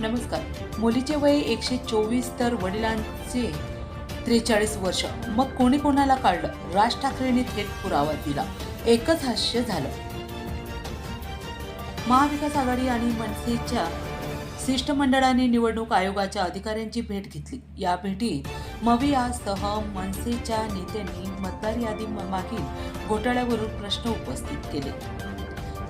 नमस्कार. मुलीचे वय एकशे चोवीस तर वडिलांचे त्रेचाळीस वर्ष. मग कोणी कोणाला काढलं? राज ठाकरेंनी थेट पुरावा दिला. एकच हास्य झालं. महाविकास आघाडी आणि मनसेच्या शिष्टमंडळाने निवडणूक आयोगाच्या अधिकाऱ्यांची भेट घेतली. या भेटीत मवियासह मनसेच्या नेत्यांनी मतदार यादी मागील घोटाळ्यावरून प्रश्न उपस्थित केले.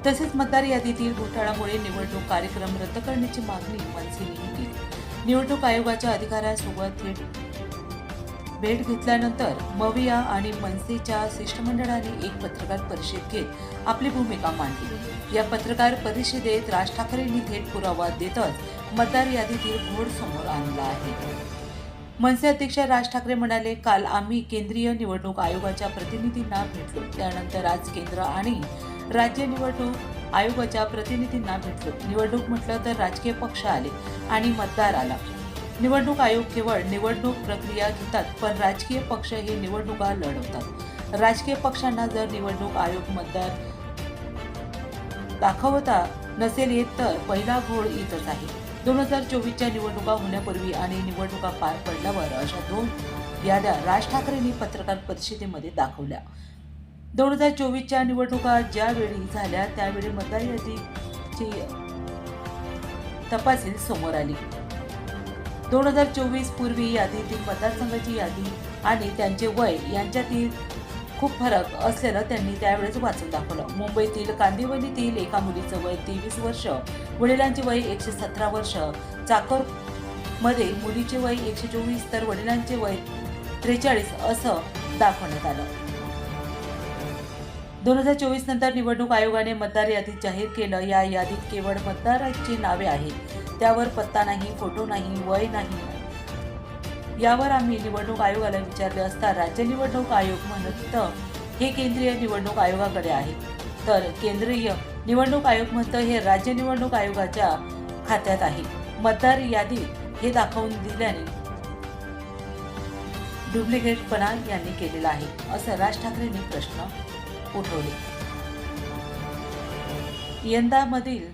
तसेच मतदार यादीतील घोटाळामुळे निवडणूक कार्यक्रम रद्द करण्याची मागणी मनसेनेही केली. निवडणूक आयोगाच्या अधिकाऱ्यांसोबत थेट भेट घेतल्यानंतर मविया आणि मनसेच्या शिष्टमंडळाने एक पत्रकार परिषद घेत आपली भूमिका मांडली. या पत्रकार परिषदेत राज ठाकरेंनी थेट पुरावा देतच मतदार यादीतील घोड समोर आणला आहे. मनसे अध्यक्ष राज ठाकरे म्हणाले काल आम्ही केंद्रीय निवडणूक आयोगाच्या प्रतिनिधींना भेटलो त्यानंतर आज केंद्र आणि राज्य निवडणूक आयोगाच्या प्रतिनिधींना भेटलो. निवडणूक म्हटलं तर राजकीय पक्ष आले आणि मतदार आला. निवडणूक आयोग केवळ निवडणूक प्रक्रिया घेतात पण राजकीय पक्ष हे निवडणुका लढवतात. राजकीय पक्षांना जर निवडणूक आयोग मतदार दाखवता नसेल येत तर पहिला घोड येतच आहे. दोन हजार चोवीसच्या निवडणुका होण्यापूर्वी आणि निवडणुका पार पडल्यावर अशा दोन याद्या राज ठाकरेंनी पत्रकार परिषदेमध्ये दाखवल्या. दोन हजार चोवीसच्या निवडणुका ज्यावेळी झाल्या त्यावेळी मतदार यादीची तपासील समोर आली. दोन हजार चोवीस पूर्वी यादीतील मतदारसंघाची यादी आणि त्यांचे वय यांच्यातील खूप फरक असल्यानं त्यांनी त्यावेळेस वाचून दाखवलं. मुंबईतील कांदिवलीतील एका मुलीचं वय तेवीस वर्ष वडिलांचे वय एकशे सतरा वर्ष चाकरमध्ये मुलीचे वय एकशे चोवीस तर वडिलांचे वय त्रेचाळीस असं दाखवण्यात आलं. दोन हजार चोवीस नंतर निवडणूक आयोगाने मतदार यादीत जाहीर केलं. या यादीत केवळ मतदारांची नावे आहेत. त्यावर पत्ता नाही फोटो नाही वय नाही. यावर आम्ही निवडणूक आयोगाला विचारले असता राज्य निवडणूक आयोग म्हणत हे केंद्रीय निवडणूक आयोगाकडे आहे. तर केंद्रीय निवडणूक आयोग म्हणतं हे राज्य निवडणूक आयोगाच्या खात्यात आहे. मतदार यादी हे दाखवून दिल्याने डुप्लिकेटपणा यांनी केलेला आहे. असं राज ठाकरेंनी प्रश्न उठवले. यंदामधील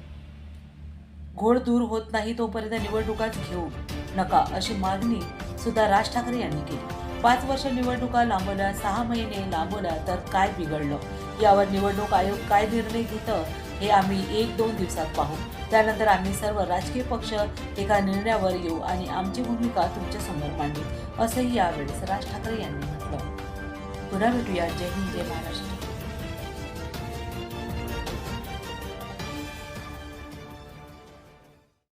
घोड दूर होत नाही तोपर्यंत निवडणुकाच घेऊ नका अशी मागणी सुद्धा राज ठाकरे यांनी केली. पाच वर्ष निवडणुका लांबवल्या सहा महिने लांबवल्या तर काय बिघडलं? यावर निवडणूक आयोग काय निर्णय घेतं हे आम्ही एक दोन दिवसात पाहू. त्यानंतर आम्ही सर्व राजकीय पक्ष एका निर्णयावर येऊ आणि आमची भूमिका तुमच्यासमोर मांडू असंही यावेळेस राज ठाकरे यांनी म्हटलं. पुन्हा भेटूया. जय हिंद जय महाराष्ट्र.